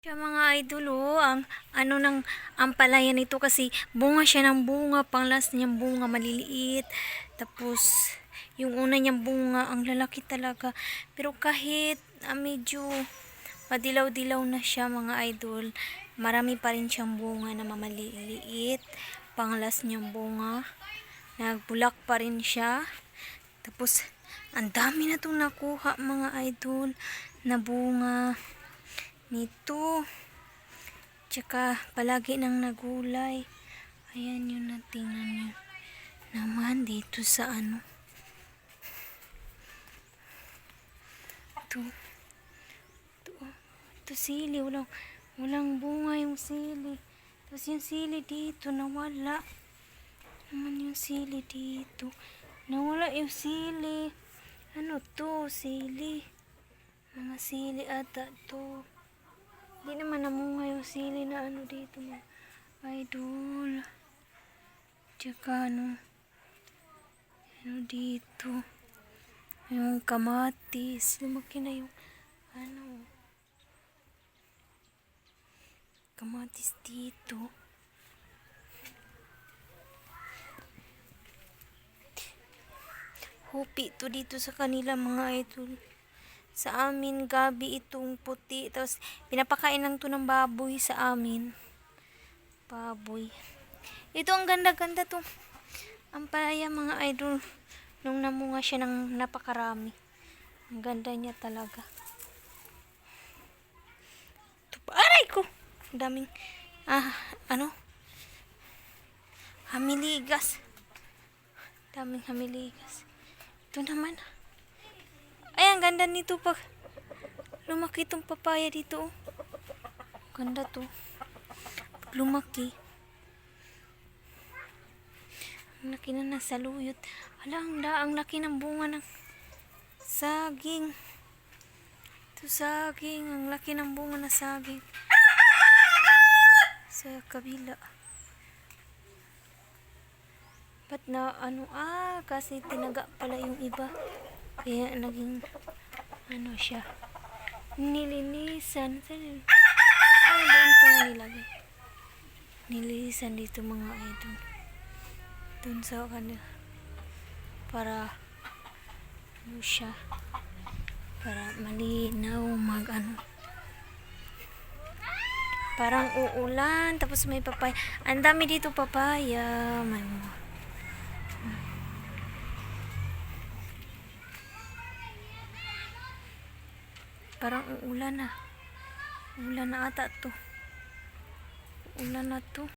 Siya mga idol, oh, ang ano ng ampalaya nito kasi bunga siya ng bunga, pang last niyang bunga maliliit. Tapos yung una niyang bunga, ang lalaki talaga. Pero kahit ah, medyo madilaw-dilaw na siya mga idol, marami pa rin siyang bunga na mamaliliit. Pang last niyang bunga. Nagbulak pa rin siya. Tapos ang dami na itong nakuha mga idol na bunga nito. Tsaka palagi nang nagulay. Ayan yun na tingnan nyo. Naman dito sa ano. Ito. Ito. oh. Ito sili. Walang, walang bunga yung sili. Tapos yung sili dito nawala. Naman yung sili dito. Nawala yung sili. Ano to? Sili. Mga sili ata to. Hindi naman namunga yung sili na ano dito mga idol. Tsaka ano, ano dito. Yung kamatis. Lumaki na yung ano. Kamatis dito. Hupi to dito sa kanila mga idol. Sa amin, gabi itong puti. Tapos, pinapakain lang to ng baboy sa amin. Baboy. Ito ang ganda-ganda to. Ang palaya mga idol. Nung namunga siya ng napakarami. Ang ganda niya talaga. Ito. Aray ko! Daming, ah, ano? Hamiligas. Daming hamiligas. Ito naman. Ay, ang ganda nito pag lumaki itong papaya dito. oh. Ganda to. Pag lumaki. Ang laki na nasa luyot. Hala, ang da, ang laki ng bunga ng saging. Ito saging. Ang laki ng bunga na saging. Sa kabila. Ba't na ano ah kasi tinaga pala yung iba. Kaya naging ano siya. Nilinisan. Saan? Ay, doon pa nilagay. Nilinisan dito mga idol. Doon sa kanila. Para ano siya. Para malinaw mag ano. Parang uulan. Tapos may papaya. Ang dami dito papaya. May mga Parang uulan na. Ulan na ata to. Ulan na to.